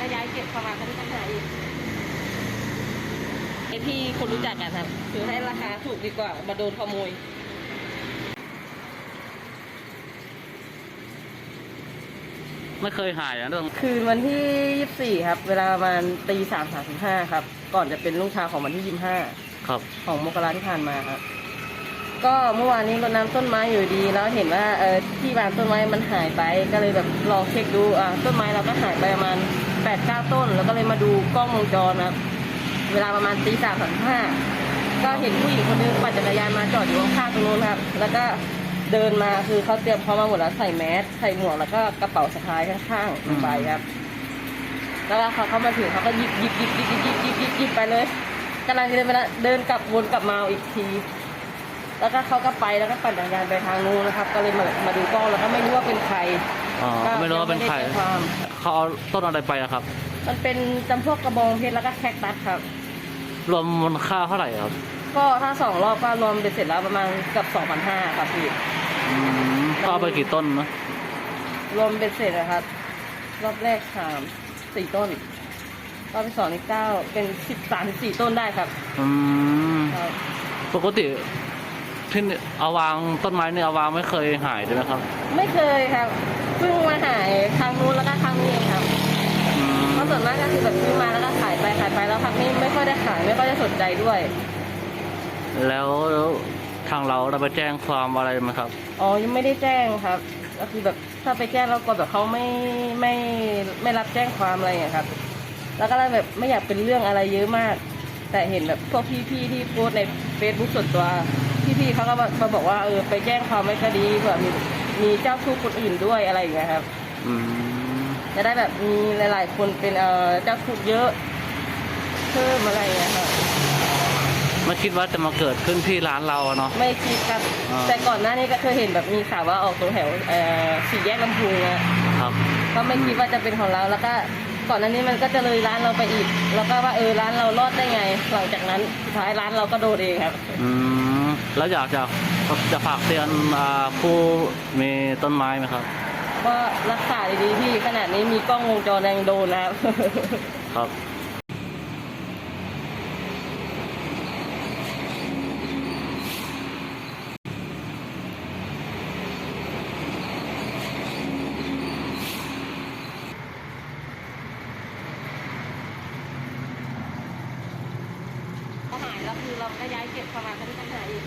ก็ย้ายเก็บเข้ามาก็ไม่ต้องหาอีกไอพี่คนรู้จักกันครับคือให้ราคาถูกดีกว่า มาโดนขโมยไม่เคยหายนะเรื่องคืนวันที่ 24 ครับ เวลาประมาณตีสามสามสิบห้าครับ ก่อนจะเป็นรุ่งเช้าของวันที่ 25 ครับ ของมกราที่ผ่านมาครับ ก็เมื่อวานนี้รดน้ำต้นไม้อยู่ดี แล้วเห็นว่าเออที่วางต้นไม้มันหายไป ก็เลยแบบลองเช็คดูอ่าต้นไม้เราก็หายไปประมาณ8ปดเก้าต้น แล้วก็เลยมาดูกล้องวงจรนะครับเวลาประมาณตีสามสามห้าก็เห็นผู้หญิงคนนึงปั่นจักรยานมาจอดอยู่ข้างๆตรงนู้นครับ แล้วก็เดินมาคือเขาเตรียมพร้อมมาหมดแล้วใส่แมสใส่หมวกแล้วก็กระเป๋าสะพายข้างๆลงไปครับ แล้วเขาเขามาถึงเขาก็หยิบหยิบหยิบหยิบหยิบหยิบหยิบหยิบหยิบไปเลยกำลังจะเดินไปแล้วเดินกลับวนกลับมาอีกที แล้วก็เขาก็ไปแล้วก็ปั่นจักรยานไปทางนู้นนะครับ ก็เลยมามาดูกล้องแล้วก็ไม่รู้ว่าเป็นใครอ๋อก็ไม่รู้ว่าเป็นใคร ยังไม่ได้แจ้งความเขาเอาต้นอะไรไปอะครับ มันเป็นจำพวกกระบองเพชรแล้วก็แคคตัสครับ รวมมูลค่าเท่าไหร่ครับก็ถ้าสองรอบก็รวมเป็นเสร็จแล้วประมาณเกือบสองพันห้าครับพี่อืมเขาเอาไปกี่ต้นนะรวมเป็นเสร็จนะครับ รอบแรกสามสี่ต้น รอบที่สองนี่เก้าเป็นสิบสามสิบสี่ต้นได้ครับอืมครับ ปกติ ที่นี่เอาวางต้นไม้เนี่ยเอาวางไม่เคยหายเลยนะครับ ไม่เคยครับเพิ่งมาหายครั้งนู้นแล้วก็ครั้งนี้เองครับอืมเพราะส่วนมากก็คือแบบซื้อมาแล้วก็ขายไปขายไปแล้วพักนี้ไม่ค่อยได้ขายไม่ค่อยได้สนใจด้วย แล้วทางเราเราไปแจ้งความอะไรไหมครับอ๋อยังไม่ได้แจ้งครับ ก็คือแบบถ้าไปแจ้งแล้วกลัวแบบเขาไม่ไม่ไม่รับแจ้งความอะไรอย่างเงี้ยครับ แล้วก็เลยแบบไม่อยากเป็นเรื่องอะไรเยอะมาก แต่เห็นแบบพวกพี่ๆที่โพสต์ใน Facebook ส่วนตัว พี่ๆเขาก็มาบอกว่าเออไปแจ้งความไม่ก็ดีเผื่อมีมีเจ้าทุกข์คนอื่นด้วยอะไรอย่างเงี้ยครับ อืมจะได้แบบมีหลายๆ คนเป็นเอ่อเจ้าทุกข์เยอะเพิ่มอะไรอย่างเงี้ยครับไม่คิดว่าจะมาเกิดขึ้นที่ร้านเราอะเนาะ ไม่คิดครับ อ่า แต่ก่อนหน้านี้ก็เคยเห็นแบบมีข่าวว่าออกตรงแถวเอ่อสี่แยกลำพูนอะ ครับ ก็ไม่คิดว่าจะเป็นของเราแล้วก็ ก่อนหน้านี้มันก็จะเลยร้านเราไปอีก แล้วก็ว่าเออร้านเรารอดได้ไง หลังจากนั้นสุดท้ายร้านเราก็โดนเองครับ อืมแล้วอยากจะจะฝากเตือนอ่าผู้มีต้นไม้ไหมครับ ก็รักษาดีๆพี่ขนาดนี้มีกล้องวงจรยังโดนนะครับ ครับ เขาหาย แล้วคือเราก็ย้ายเก็บประมาก็ไม่ต้องหาอีก